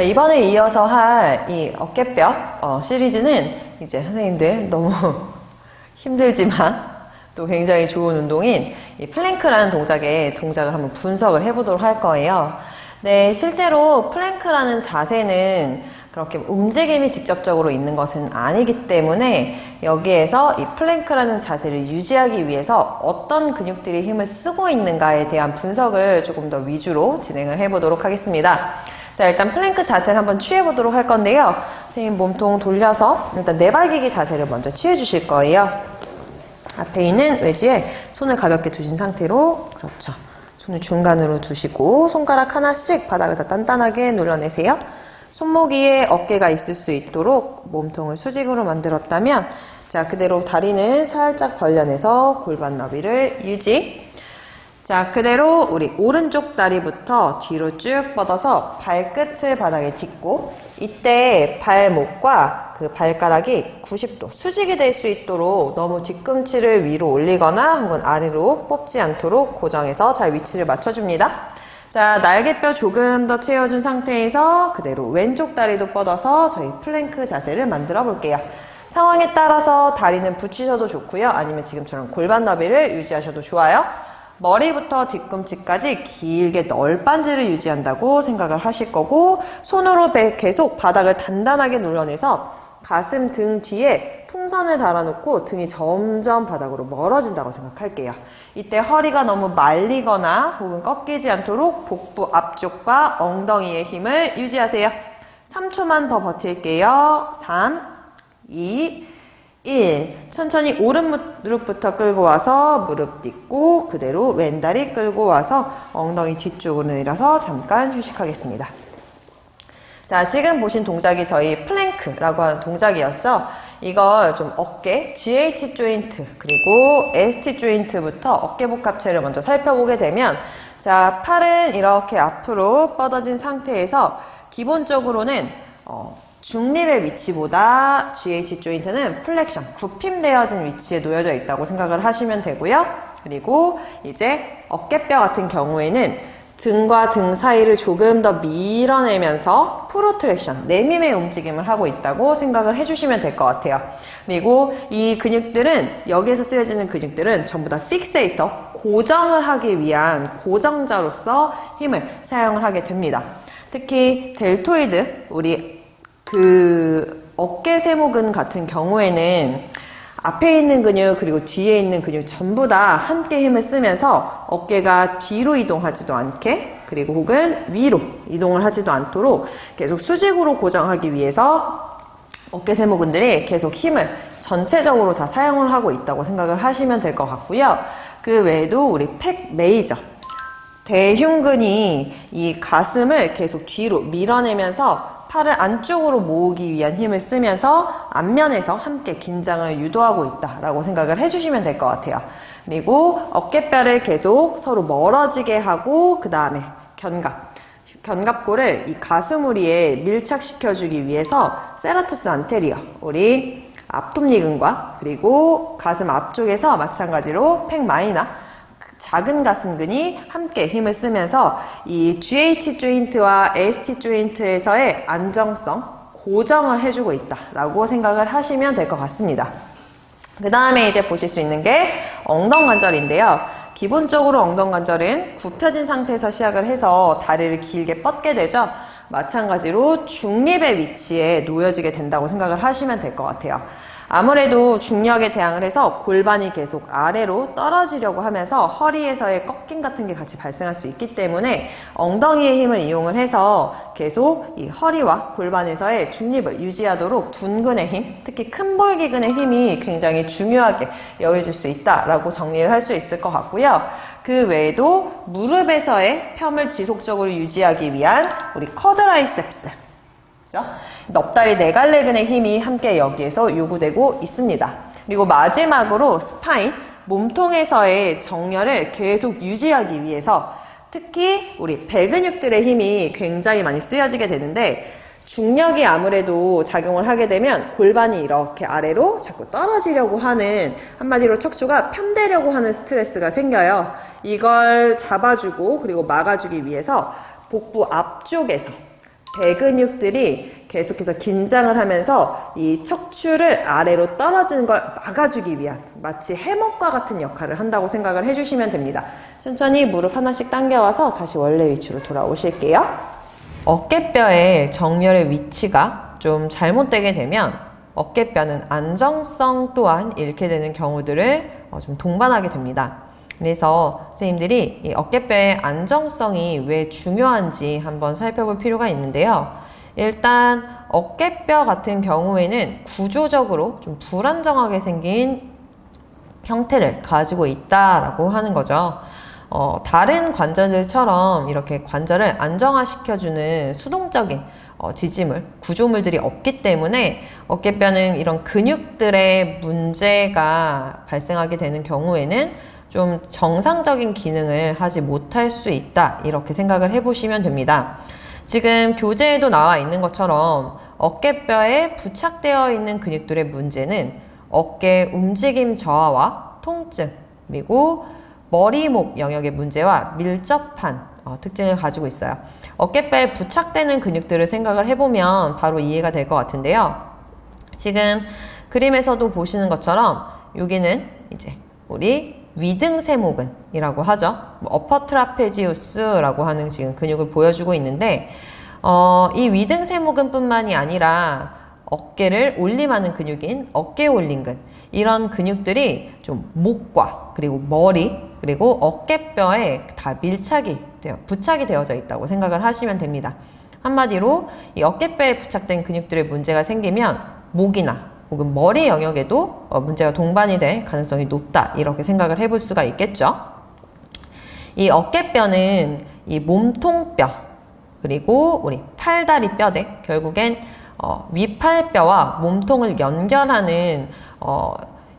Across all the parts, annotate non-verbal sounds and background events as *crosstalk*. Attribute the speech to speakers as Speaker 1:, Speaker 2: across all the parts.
Speaker 1: 자, 이번에 이어서 할 이 어깨뼈 어, 시리즈는 이제 선생님들 너무 *laughs* 힘들지만 또 굉장히 좋은 운동인 이 플랭크라는 동작의 동작을 한번 분석을 해보도록 할 거예요. 네, 실제로 플랭크라는 자세는 그렇게 움직임이 직접적으로 있는 것은 아니기 때문에 여기에서 이 플랭크라는 자세를 유지하기 위해서 어떤 근육들이 힘을 쓰고 있는가에 대한 분석을 조금 더 위주로 진행을 해보도록 하겠습니다. 자, 일단 플랭크 자세를 한번 취해보도록 할 건데요. 선생님 몸통 돌려서 일단 내발기기 자세를 먼저 취해 주실 거예요. 앞에 있는 외지에 손을 가볍게 두신 상태로 그렇죠. 손을 중간으로 두시고 손가락 하나씩 바닥에다 단단하게 눌러내세요. 손목 위에 어깨가 있을 수 있도록 몸통을 수직으로 만들었다면 자 그대로 다리는 살짝 벌려내서 골반 너비를 유지 자 그대로 우리 오른쪽 다리부터 뒤로 쭉 뻗어서 발끝을 바닥에 딛고 이때 발목과 그 발가락이 90도 수직이 될 수 있도록 너무 뒤꿈치를 위로 올리거나 혹은 아래로 뽑지 않도록 고정해서 잘 위치를 맞춰줍니다. 자, 날개뼈 조금 더 채워준 상태에서 그대로 왼쪽 다리도 뻗어서 저희 플랭크 자세를 만들어 볼게요. 상황에 따라서 다리는 붙이셔도 좋고요. 아니면 지금처럼 골반 너비를 유지하셔도 좋아요. 머리부터 뒤꿈치까지 길게 널빤지를 유지한다고 생각을 하실 거고 손으로 배- 계속 바닥을 단단하게 눌러내서 가슴 등 뒤에 풍선을 달아놓고 등이 점점 바닥으로 멀어진다고 생각할게요. 이때 허리가 너무 말리거나 혹은 꺾이지 않도록 복부 앞쪽과 엉덩이의 힘을 유지하세요. 3초만 더 버틸게요. 3, 2, 1. 천천히 오른 무릎부터 끌고 와서 무릎 딛고 그대로 왼다리 끌고 와서 엉덩이 뒤쪽으로 내려서 잠깐 휴식하겠습니다. 자, 지금 보신 동작이 저희 플랭크라고 하는 동작이었죠. 이걸 좀 어깨, GH 조인트, 그리고 ST 조인트부터 어깨 복합체를 먼저 살펴보게 되면, 자, 팔은 이렇게 앞으로 뻗어진 상태에서 기본적으로는, 어, 중립의 위치보다 GH 조인트는 플렉션, 굽힘되어진 위치에 놓여져 있다고 생각을 하시면 되고요. 그리고 이제 어깨뼈 같은 경우에는 등과 등 사이를 조금 더 밀어내면서 프로트랙션, 내밈의 움직임을 하고 있다고 생각을 해주시면 될 것 같아요. 그리고 이 근육들은, 여기에서 쓰여지는 근육들은 전부 다 픽세이터, 고정을 하기 위한 고정자로서 힘을 사용을 하게 됩니다. 특히 델토이드, 우리 그 어깨 세모근 같은 경우에는 앞에 있는 근육 그리고 뒤에 있는 근육 전부 다 함께 힘을 쓰면서 어깨가 뒤로 이동하지도 않게 그리고 혹은 위로 이동을 하지도 않도록 계속 수직으로 고정하기 위해서 어깨 세모근들이 계속 힘을 전체적으로 다 사용을 하고 있다고 생각을 하시면 될 것 같고요. 그 외에도 우리 팩 메이저 대흉근이 이 가슴을 계속 뒤로 밀어내면서 팔을 안쪽으로 모으기 위한 힘을 쓰면서 앞면에서 함께 긴장을 유도하고 있다라고 생각을 해주시면 될 것 같아요. 그리고 어깨뼈를 계속 서로 멀어지게 하고 그 다음에 견갑. 견갑골을 이 가슴 우리에 밀착시켜주기 위해서 세라투스 안테리어, 우리 앞톱니근과 그리고 가슴 앞쪽에서 마찬가지로 팩 마이너, 작은 가슴근이 함께 힘을 쓰면서 이 GH 조인트와 ST 조인트에서의 안정성, 고정을 해주고 있다라고 생각을 하시면 될 것 같습니다. 그 다음에 이제 보실 수 있는 게 엉덩관절인데요. 기본적으로 엉덩관절은 굽혀진 상태에서 시작을 해서 다리를 길게 뻗게 되죠. 마찬가지로 중립의 위치에 놓여지게 된다고 생각을 하시면 될 것 같아요. 아무래도 중력에 대항을 해서 골반이 계속 아래로 떨어지려고 하면서 허리에서의 꺾임 같은 게 같이 발생할 수 있기 때문에 엉덩이의 힘을 이용을 해서 계속 이 허리와 골반에서의 중립을 유지하도록 둔근의 힘, 특히 큰 볼기근의 힘이 굉장히 중요하게 여겨질 수 있다라고 정리를 할 수 있을 것 같고요. 그 외에도 무릎에서의 펴을 지속적으로 유지하기 위한 우리 쿼드라이셉스 그죠? 넙다리 네갈래근의 힘이 함께 여기에서 요구되고 있습니다. 그리고 마지막으로 스파인, 몸통에서의 정렬을 계속 유지하기 위해서 특히 우리 배근육들의 힘이 굉장히 많이 쓰여지게 되는데 중력이 아무래도 작용을 하게 되면 골반이 이렇게 아래로 자꾸 떨어지려고 하는 한마디로 척추가 편대려고 하는 스트레스가 생겨요. 이걸 잡아주고 그리고 막아주기 위해서 복부 앞쪽에서 배 근육들이 계속해서 긴장을 하면서 이 척추를 아래로 떨어지는 걸 막아주기 위한 마치 해먹과 같은 역할을 한다고 생각을 해주시면 됩니다. 천천히 무릎 하나씩 당겨와서 다시 원래 위치로 돌아오실게요. 어깨뼈의 정렬의 위치가 좀 잘못되게 되면 어깨뼈는 안정성 또한 잃게 되는 경우들을 어, 좀 동반하게 됩니다. 그래서 선생님들이 이 어깨뼈의 안정성이 왜 중요한지 한번 살펴볼 필요가 있는데요. 일단 어깨뼈 같은 경우에는 구조적으로 좀 불안정하게 생긴 형태를 가지고 있다라고 하는 거죠. 어, 다른 관절들처럼 이렇게 관절을 안정화시켜주는 수동적인 어, 지지물, 구조물들이 없기 때문에 어깨뼈는 이런 근육들의 문제가 발생하게 되는 경우에는 좀 정상적인 기능을 하지 못할 수 있다. 이렇게 생각을 해보시면 됩니다. 지금 교재에도 나와 있는 것처럼 어깨뼈에 부착되어 있는 근육들의 문제는 어깨 움직임 저하와 통증, 그리고 머리 목 영역의 문제와 밀접한 어, 특징을 가지고 있어요. 어깨뼈에 부착되는 근육들을 생각을 해보면 바로 이해가 될 것 같은데요. 지금 그림에서도 보시는 것처럼 여기는 이제 우리 위등세모근이라고 하죠. 뭐 어퍼 트라페지우스라고 하는 지금 근육을 보여주고 있는데 어, 이 위등세모근뿐만이 아니라 어깨를 올림하는 근육인 어깨 올림근 이런 근육들이 좀 목과 그리고 머리 그리고 어깨뼈에 다 밀착이 되어 부착이 되어져 있다고 생각을 하시면 됩니다. 한마디로 이 어깨뼈에 부착된 근육들의 문제가 생기면 목이나 혹은 머리 영역에도 어, 문제가 동반이 될 가능성이 높다 이렇게 생각을 해볼 수가 있겠죠. 이 어깨뼈는 이 몸통뼈 그리고 우리 팔다리 뼈대 결국엔 어, 위팔뼈와 몸통을 연결하는 어,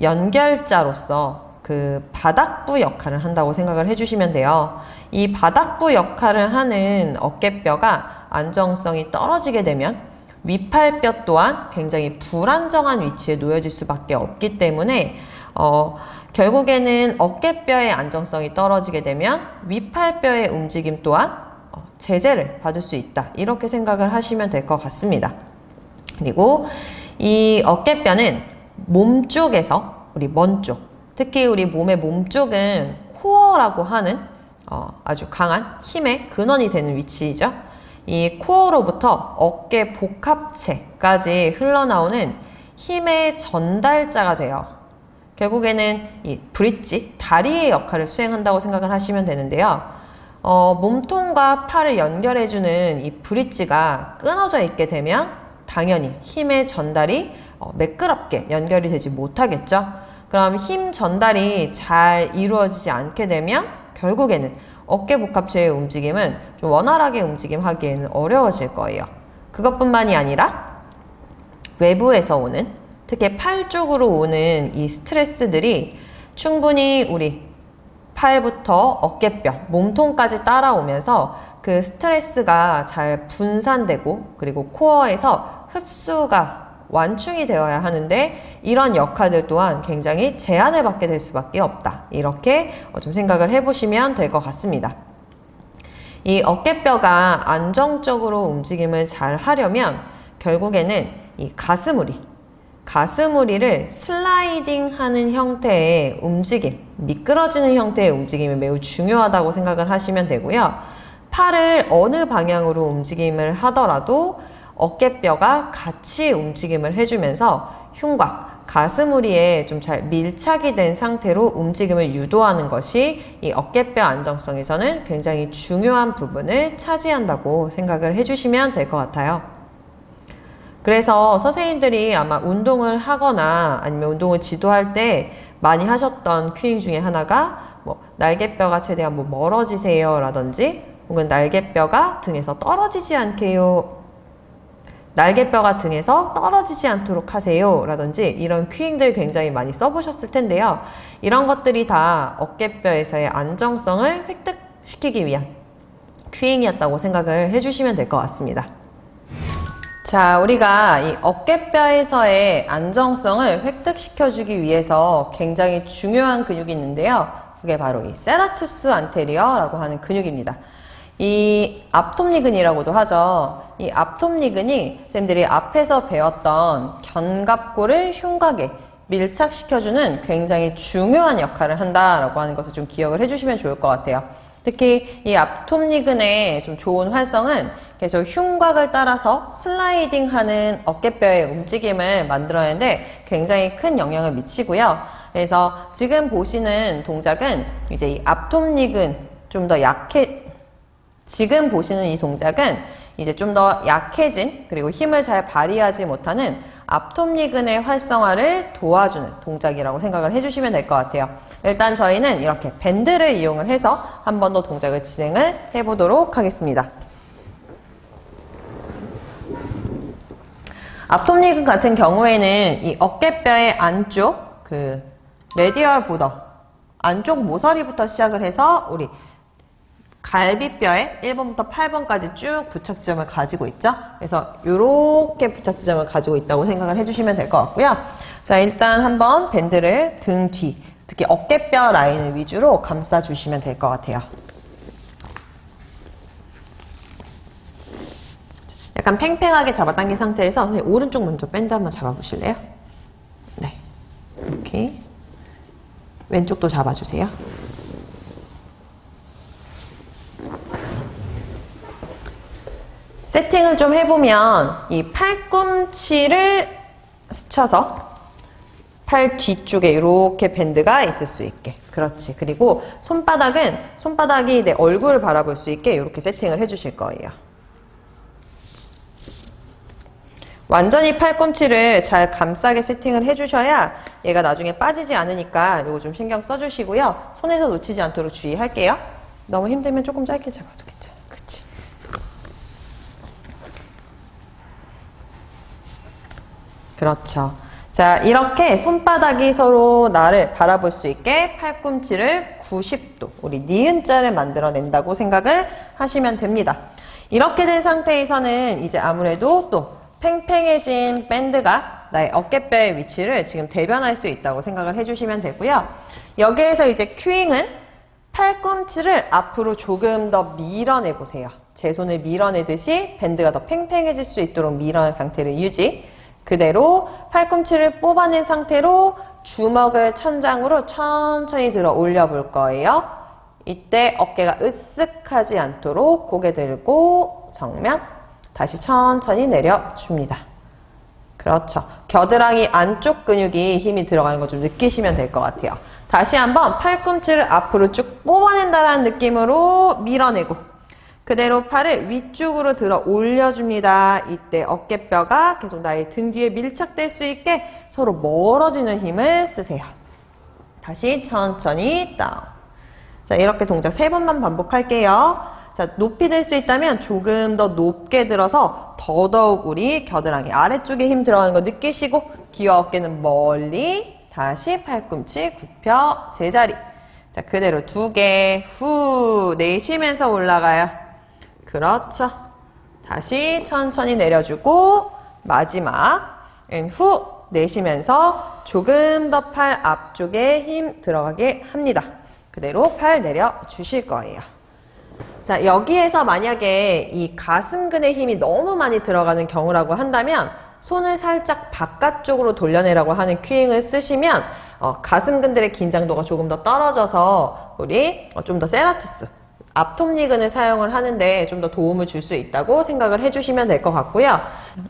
Speaker 1: 연결자로서 그 바닥부 역할을 한다고 생각을 해주시면 돼요. 이 바닥부 역할을 하는 어깨뼈가 안정성이 떨어지게 되면 위팔뼈 또한 굉장히 불안정한 위치에 놓여질 수밖에 없기 때문에 어, 결국에는 어깨뼈의 안정성이 떨어지게 되면 위팔뼈의 움직임 또한 어, 제재를 받을 수 있다. 이렇게 생각을 하시면 될 것 같습니다. 그리고 이 어깨뼈는 몸 쪽에서 우리 먼 쪽, 특히 우리 몸의 몸 쪽은 코어라고 하는 어, 아주 강한 힘의 근원이 되는 위치이죠. 이 코어로부터 어깨 복합체까지 흘러나오는 힘의 전달자가 돼요. 결국에는 이 브릿지, 다리의 역할을 수행한다고 생각을 하시면 되는데요. 어, 몸통과 팔을 연결해주는 이 브릿지가 끊어져 있게 되면 당연히 힘의 전달이 어, 매끄럽게 연결이 되지 못하겠죠. 그럼 힘 전달이 잘 이루어지지 않게 되면 결국에는 어깨 복합체의 움직임은 좀 원활하게 움직임 하기에는 어려워질 거예요. 그것뿐만이 아니라 외부에서 오는 특히 팔 쪽으로 오는 이 스트레스들이 충분히 우리 팔부터 어깨뼈, 몸통까지 따라오면서 그 스트레스가 잘 분산되고 그리고 코어에서 흡수가 완충이 되어야 하는데 이런 역할들 또한 굉장히 제한을 받게 될 수밖에 없다. 이렇게 어, 좀 생각을 해보시면 될 것 같습니다. 이 어깨뼈가 안정적으로 움직임을 잘 하려면 결국에는 이 가슴우리, 가슴우리를 슬라이딩 하는 형태의 움직임, 미끄러지는 형태의 움직임이 매우 중요하다고 생각을 하시면 되고요. 팔을 어느 방향으로 움직임을 하더라도 어깨뼈가 같이 움직임을 해주면서 흉곽, 가슴우리에 좀 잘 밀착이 된 상태로 움직임을 유도하는 것이 이 어깨뼈 안정성에서는 굉장히 중요한 부분을 차지한다고 생각을 해주시면 될 것 같아요. 그래서 선생님들이 아마 운동을 하거나 아니면 운동을 지도할 때 많이 하셨던 큐잉 중에 하나가 뭐 날개뼈가 최대한 뭐 멀어지세요 라든지 혹은 날개뼈가 등에서 떨어지지 않게요 날개뼈가 등에서 떨어지지 않도록 하세요 라든지 이런 큐잉들 굉장히 많이 써보셨을 텐데요 이런 것들이 다 어깨뼈에서의 안정성을 획득시키기 위한 큐잉이었다고 생각을 해주시면 될 것 같습니다 자, 우리가 이 어깨뼈에서의 안정성을 획득시켜주기 위해서 굉장히 중요한 근육이 있는데요. 그게 바로 이 세라투스 안테리어라고 하는 근육입니다. 이 앞톱니근이라고도 하죠. 이 앞톱니근이 쌤들이 앞에서 배웠던 견갑골을 흉곽에 밀착시켜주는 굉장히 중요한 역할을 한다라고 하는 것을 좀 기억을 해주시면 좋을 것 같아요. 특히 이 앞톱니근의 좀 좋은 활성은 계속 흉곽을 따라서 슬라이딩하는 어깨뼈의 움직임을 만들어내는데 굉장히 큰 영향을 미치고요. 그래서 지금 보시는 동작은 이제 이 앞톱니근 좀 더 약해, 지금 보시는 이 동작은 이제 좀 더 약해진 그리고 힘을 잘 발휘하지 못하는 앞톱니근의 활성화를 도와주는 동작이라고 생각을 해주시면 될 것 같아요. 일단 저희는 이렇게 밴드를 이용을 해서 한 번 더 동작을 진행을 해보도록 하겠습니다. 앞톱니근 같은 경우에는 이 어깨뼈의 안쪽 그 레디얼 보더 안쪽 모서리부터 시작을 해서 우리 갈비뼈에 1번부터 8번까지 쭉 부착 지점을 가지고 있죠. 그래서 이렇게 부착 지점을 가지고 있다고 생각을 해주시면 될 것 같고요. 자 일단 한번 밴드를 등 뒤, 특히 어깨뼈 라인을 위주로 감싸주시면 될 것 같아요. 약간 팽팽하게 잡아당긴 상태에서 오른쪽 먼저 밴드 한번 잡아보실래요? 네, 이렇게 왼쪽도 잡아주세요. 세팅을 좀 해보면 이 팔꿈치를 스쳐서 팔 뒤쪽에 이렇게 밴드가 있을 수 있게. 그렇지. 그리고 손바닥은 손바닥이 내 얼굴을 바라볼 수 있게 이렇게 세팅을 해주실 거예요. 완전히 팔꿈치를 잘 감싸게 세팅을 해주셔야 얘가 나중에 빠지지 않으니까 이거 좀 신경 써주시고요. 손에서 놓치지 않도록 주의할게요. 너무 힘들면 조금 짧게 잡아도 괜찮아 그치 그렇죠. 자, 이렇게 손바닥이 서로 나를 바라볼 수 있게 팔꿈치를 90도, 우리 니은자를 만들어낸다고 생각을 하시면 됩니다. 이렇게 된 상태에서는 이제 아무래도 또 팽팽해진 밴드가 나의 어깨뼈의 위치를 지금 대변할 수 있다고 생각을 해주시면 되고요. 여기에서 이제 큐잉은 팔꿈치를 앞으로 조금 더 밀어내 보세요. 제 손을 밀어내듯이 밴드가 더 팽팽해질 수 있도록 밀어낸 상태를 유지. 그대로 팔꿈치를 뽑아낸 상태로 주먹을 천장으로 천천히 들어 올려 볼 거예요. 이때 어깨가 으쓱하지 않도록 고개 들고 정면 다시 천천히 내려줍니다. 그렇죠. 겨드랑이 안쪽 근육이 힘이 들어가는 거좀 느끼시면 될 것 같아요. 다시 한번 팔꿈치를 앞으로 쭉 뽑아낸다라는 느낌으로 밀어내고 그대로 팔을 위쪽으로 들어 올려줍니다. 이때 어깨뼈가 계속 나의 등 뒤에 밀착될 수 있게 서로 멀어지는 힘을 쓰세요. 다시 천천히 다운. 자, 이렇게 동작 세 번만 반복할게요. 자, 높이 들 수 있다면 조금 더 높게 들어서 더더욱 우리 겨드랑이 아래쪽에 힘 들어가는 거 느끼시고 귀와 어깨는 멀리 다시 팔꿈치 굽혀 제자리. 자, 그대로 두 개 후 내쉬면서 올라가요. 그렇죠. 다시 천천히 내려주고 마지막 후 내쉬면서 조금 더 팔 앞쪽에 힘 들어가게 합니다. 그대로 팔 내려주실 거예요. 자, 여기에서 만약에 이 가슴근의 힘이 너무 많이 들어가는 경우라고 한다면 손을 살짝 바깥쪽으로 돌려내라고 하는 큐잉을 쓰시면 어, 가슴근들의 긴장도가 조금 더 떨어져서 우리 어, 좀더 세라투스 앞톱니근을 사용을 하는데 좀 더 도움을 줄 수 있다고 생각을 해주시면 될 것 같고요.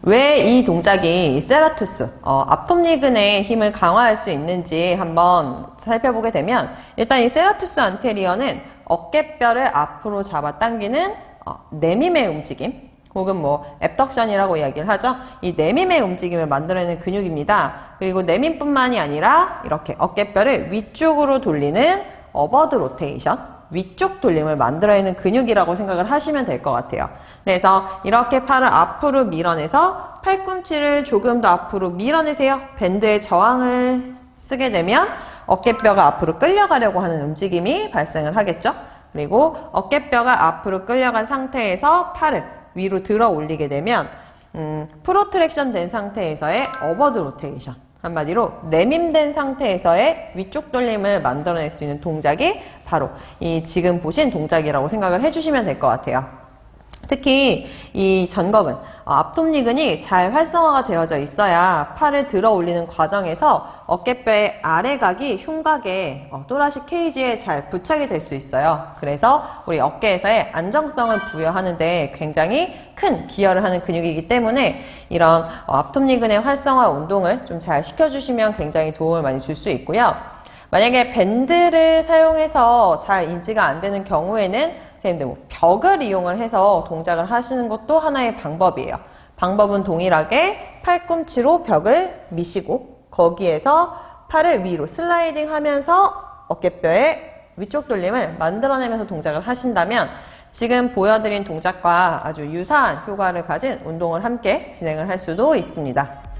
Speaker 1: 왜 이 동작이 세라투스, 어, 앞톱니근의 힘을 강화할 수 있는지 한번 살펴보게 되면 일단 이 세라투스 안테리어는 어깨뼈를 앞으로 잡아당기는 어, 내밈의 움직임 혹은 뭐 앱덕션이라고 이야기를 하죠. 이 내밈의 움직임을 만들어내는 근육입니다. 그리고 내밈뿐만이 아니라 이렇게 어깨뼈를 위쪽으로 돌리는 어버드 로테이션 위쪽 돌림을 만들어내는 근육이라고 생각을 하시면 될 것 같아요. 그래서 이렇게 팔을 앞으로 밀어내서 팔꿈치를 조금 더 앞으로 밀어내세요. 밴드의 저항을 쓰게 되면 어깨뼈가 앞으로 끌려가려고 하는 움직임이 발생을 하겠죠. 그리고 어깨뼈가 앞으로 끌려간 상태에서 팔을 위로 들어 올리게 되면 음, 프로트랙션 된 상태에서의 어버드 로테이션 한마디로 내밈된 상태에서의 위쪽 돌림을 만들어낼 수 있는 동작이 바로 이 지금 보신 동작이라고 생각을 해주시면 될 것 같아요. 특히 이 전거근, 어, 앞톱니근이 잘 활성화가 되어져 있어야 팔을 들어 올리는 과정에서 어깨뼈의 아래각이 흉곽에 어, 또라시 케이지에 잘 부착이 될 수 있어요. 그래서 우리 어깨에서의 안정성을 부여하는데 굉장히 큰 기여를 하는 근육이기 때문에 이런 어, 앞톱니근의 활성화 운동을 좀 잘 시켜주시면 굉장히 도움을 많이 줄 수 있고요. 만약에 밴드를 사용해서 잘 인지가 안 되는 경우에는 선생님들 뭐 벽을 이용을 해서 동작을 하시는 것도 하나의 방법이에요. 방법은 동일하게 팔꿈치로 벽을 미시고 거기에서 팔을 위로 슬라이딩 하면서 어깨뼈의 위쪽 돌림을 만들어내면서 동작을 하신다면 지금 보여드린 동작과 아주 유사한 효과를 가진 운동을 함께 진행을 할 수도 있습니다.